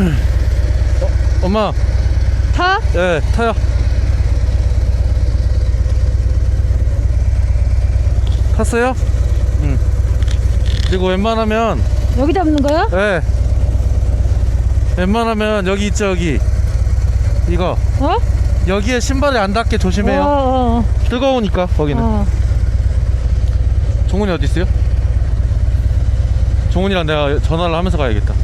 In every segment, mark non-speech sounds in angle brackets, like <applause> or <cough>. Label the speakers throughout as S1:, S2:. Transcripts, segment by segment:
S1: 어, 엄마,
S2: 타?
S1: 예, 타요. 탔어요? 응. 그리고 웬만하면,
S2: 여기 잡는 거야?
S1: 예. 웬만하면 여기 있죠, 여기. 이거.
S2: 어?
S1: 여기에 신발이 안 닿게 조심해요.
S2: 어, 어,
S1: 뜨거우니까, 거기는.
S2: 어.
S1: 종훈이 어디 있어요? 종훈이랑 내가 전화를 하면서 가야겠다.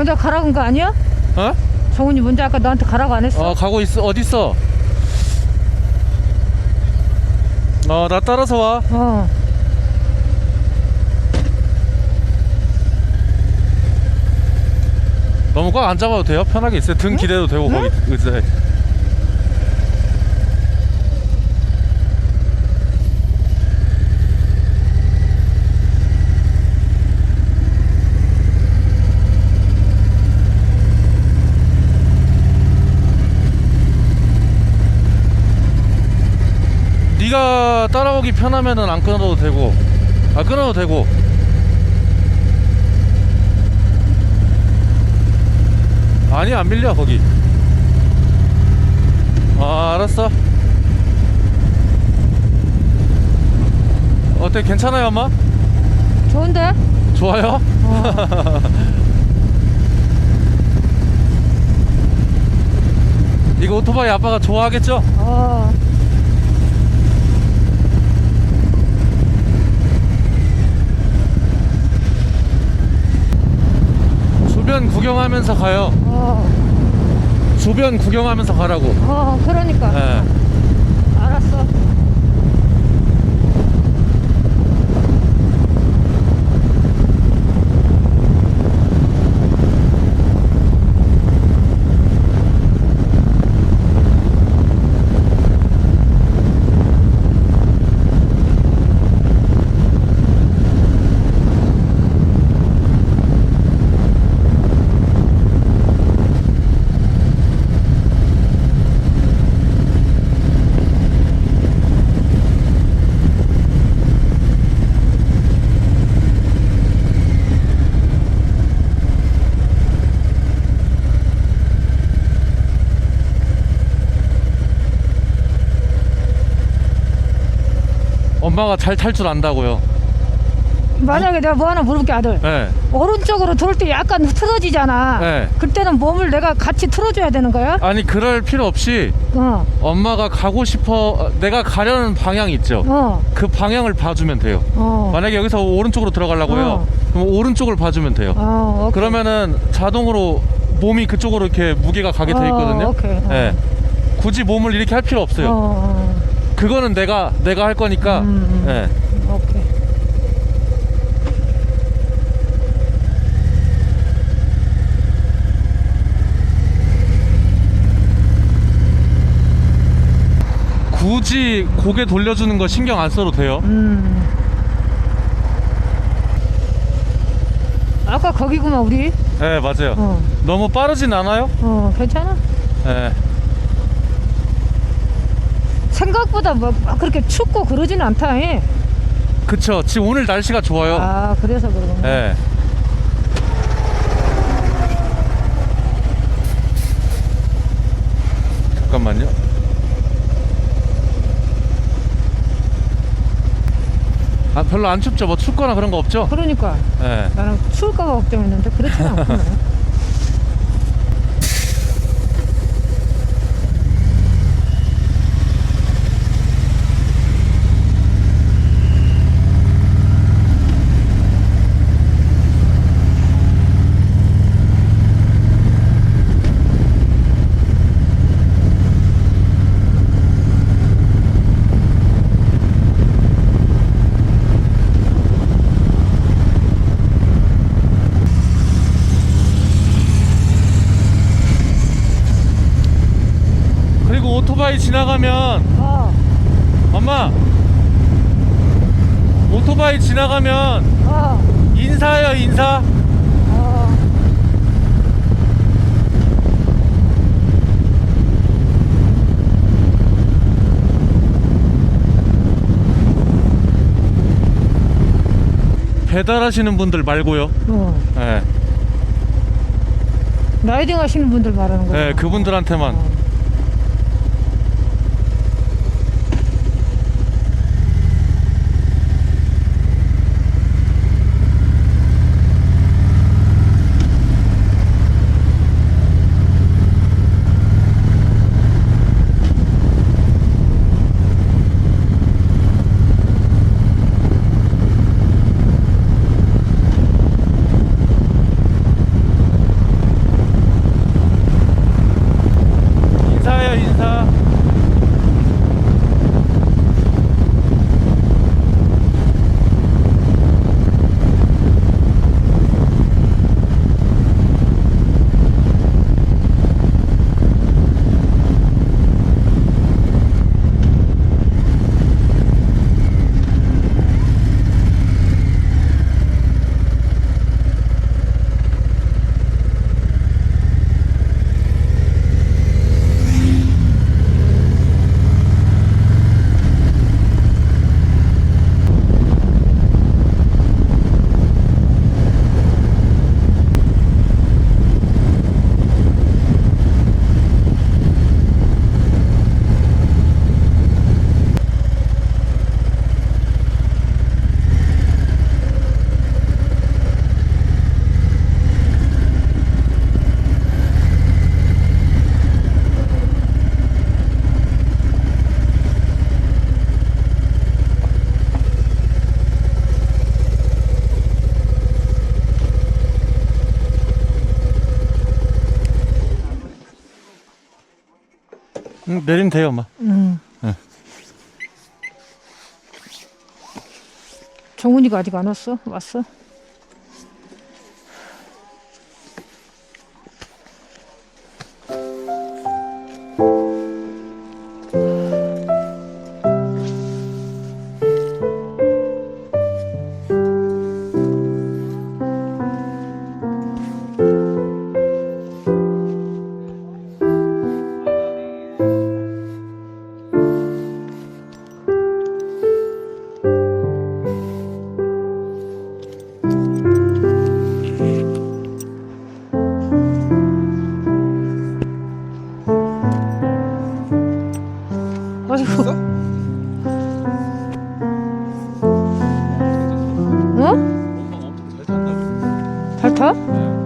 S2: 먼저 가라고 한 거 아니야?
S1: 어?
S2: 정훈이 먼저 아까 너한테 가라고 안 했어?
S1: 어 가고 있어 어디 있어? 어 나 따라서 와.
S2: 어.
S1: 너무 꽉 안 잡아도 돼요. 편하게 있어요. 등 기대도 되고 거기 의자에. 네가 따라오기 편하면은 안 끊어도 되고 아 끊어도 되고 아니 안 밀려 거기 아 알았어 어때 괜찮아요 엄마?
S2: 좋은데?
S1: 좋아요?
S2: 어. <laughs>
S1: 이거 오토바이 아빠가 좋아하겠죠?
S2: 어.
S1: 주변 구경하면서 가요
S2: 어.
S1: 주변 구경하면서 가라고
S2: 어, 그러니까.
S1: 예.
S2: 알았어.
S1: 엄마가 잘 탈 줄 안다고요
S2: 만약에 내가 뭐 하나 물어볼게 아들.
S1: 예.
S2: 오른쪽으로 돌 때 약간 틀어지잖아.
S1: 네.
S2: 그때는 몸을 내가 같이 틀어줘야 되는 거야?
S1: 아니 그럴 필요 없이
S2: 어.
S1: 엄마가 가고 싶어 어, 내가 가려는 방향 있죠
S2: 어.
S1: 그 방향을 봐주면 돼요
S2: 어.
S1: 만약에 여기서 오른쪽으로 들어가려고요
S2: 어.
S1: 그럼 오른쪽을 봐주면 돼요
S2: 어. 오케이.
S1: 그러면은 자동으로 몸이 그쪽으로 이렇게 무게가 가게 돼
S2: 어,
S1: 있거든요
S2: 오케이. 어.
S1: 예. 굳이 몸을 이렇게 할 필요 없어요
S2: 어. 어.
S1: 그거는 내가 내가 할 거니까
S2: 음, 음.
S1: 예.
S2: 오케이.
S1: 굳이 고개 돌려주는 거 신경 안 써도 돼요
S2: 음. 아까 거기구만 우리.
S1: 예 맞아요
S2: 어.
S1: 너무 빠르진 않아요
S2: 어. 괜찮아?
S1: 예.
S2: 생각보다 뭐막 그렇게 춥고 그러지는 않다. 예.
S1: 그쵸 지금 오늘 날씨가 좋아요
S2: 아 그래서 그러구나.
S1: 예. 잠깐만요. 아 별로 안 춥죠? 뭐 춥거나 그런 거 없죠?
S2: 그러니까
S1: 예.
S2: 나는 추울까 봐 걱정했는데 그렇지는 않구나. <laughs>
S1: 오토바이 지나가면
S2: 어,
S1: 엄마 오토바이 지나가면
S2: 어,
S1: 인사해요 인사.
S2: 어.
S1: 배달하시는 분들 말고요.
S2: 어.
S1: 예.
S2: 네, 라이딩 하시는 분들 말하는 거야.
S1: 네 예, 그분들한테만.
S2: 어.
S1: 응, 내리면 돼요, 엄마.
S2: 응.
S1: 네.
S2: 정훈이가 아직 안 왔어? 왔어? 没